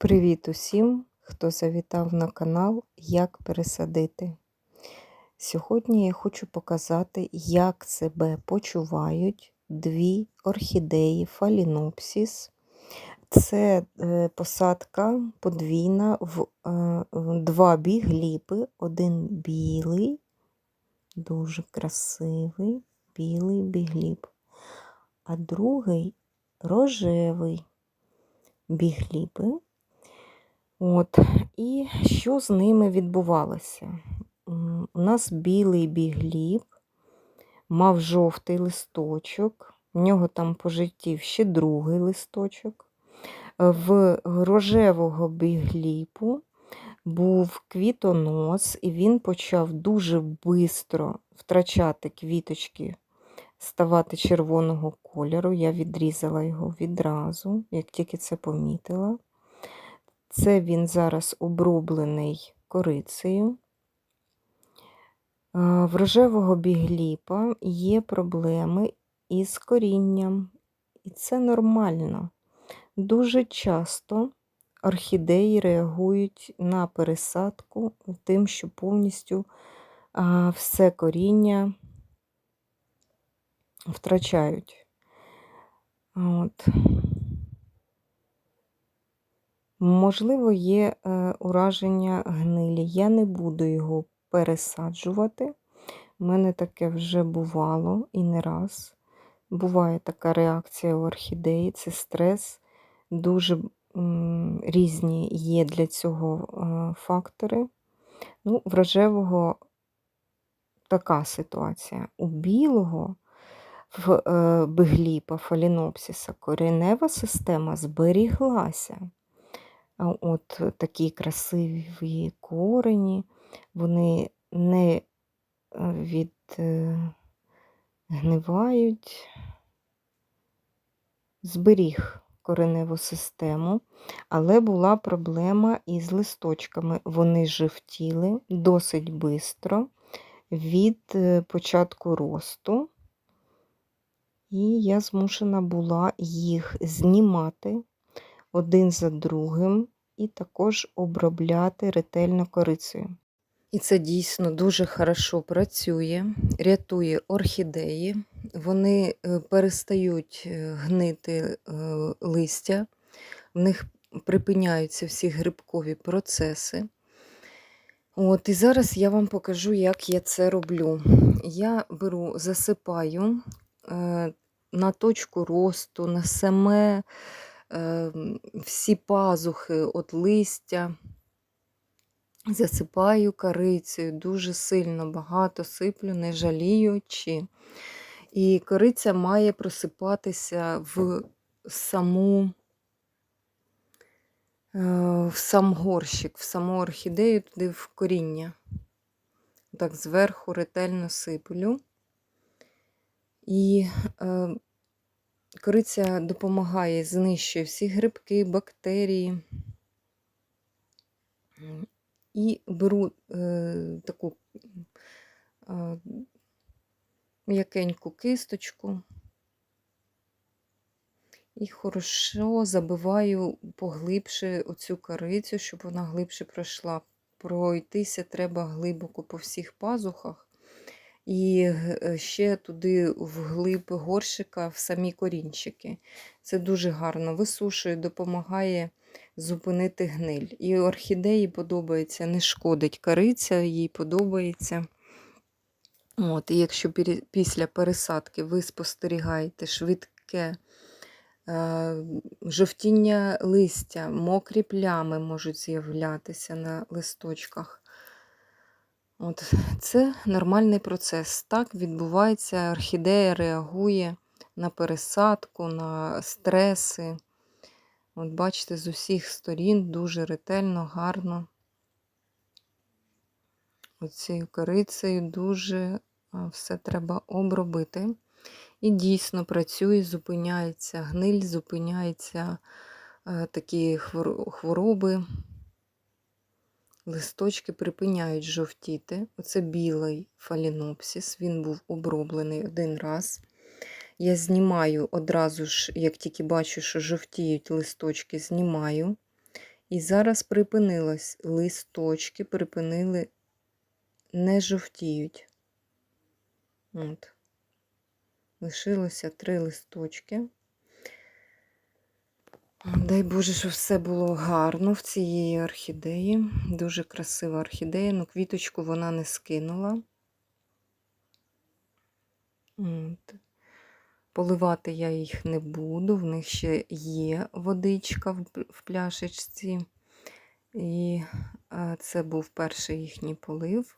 Привіт усім, хто завітав на канал Як пересадити. Сьогодні я хочу показати, як себе почувають дві орхідеї Фалінопсіс. Це е, посадка подвійна е, в два бігліпи. Один білий, дуже красивий білий бігліп, а другий рожевий бігліпи. От, І що з ними відбувалося? У нас білий бігліп, мав жовтий листочок, в нього там пожиттів ще другий листочок. В рожевого бігліпу був квітонос, і він почав дуже швидко втрачати квіточки, ставати червоного кольору. Я відрізала його відразу, як тільки це помітила. Це він зараз оброблений корицею. А, В рожевого бігліпа є проблеми із корінням, і це нормально. Дуже часто орхідеї реагують на пересадку тим, що повністю все коріння втрачають. От. Можливо, є е, ураження гнилі. Я не буду його пересаджувати. У мене таке вже бувало і не раз. Буває така реакція у орхідеї, це стрес. Дуже різні є для цього е, фактори. Ну, В така ситуація. У білого в е, бигліпа фалінопсіса коренева система зберіглася. От такі красиві корені, вони не відгнивають, зберіг кореневу систему, але була проблема із листочками. Вони жовтіли досить швидко від е, початку росту, і я змушена була їх знімати один за другим і також обробляти ретельно корицею. І це дійсно дуже хорошо працює, рятує орхідеї, вони е, перестають е, гнити е, листя, в них припиняються всі грибкові процеси. От, І зараз я вам покажу, як я це роблю. Я беру, засипаю на точку росту, на саме всі пазухи от листя. Засипаю корицею, дуже сильно багато сиплю, не жаліючи. І кориця має просипатися в саму, е, в сам горщик, в саму орхідею, туди в коріння. Так, зверху ретельно сиплю. І е, кориця допомагає, знищує всі грибки, бактерії. І беру е, таку е, м'якеньку кисточку і хорошо забиваю поглибше оцю корицю, щоб вона глибше пройшла. Пройтися треба глибоко по всіх пазухах. І е, ще туди вглиб горщика, в самі корінчики. Це дуже гарно висушує, допомагає зупинити гниль. І орхідеї подобається, не шкодить кориця, їй подобається. От, І якщо після пересадки ви спостерігаєте швидке е, жовтіння листя, мокрі плями можуть з'являтися на листочках. От, Це нормальний процес. Так відбувається, орхідея реагує на пересадку, на стреси. От бачите, з усіх сторін дуже ретельно, гарно. Оцією корицею дуже все треба обробити. І дійсно працює, зупиняється гниль, зупиняються е, такі хвороби, листочки припиняють жовтіти. Оце білий фалінопсіс, він був оброблений один раз. Я знімаю одразу ж, як тільки бачу, що жовтіють листочки, знімаю І зараз припинилось. Листочки припинили, не жовтіють. От. Лишилося три листочки. Дай Боже, щоб все було гарно в цієї орхідеї. Дуже красива орхідея, ну квіточку вона не скинула. От. Поливати я їх не буду, в них ще є водичка в пляшечці. І е, це був перший їхній полив.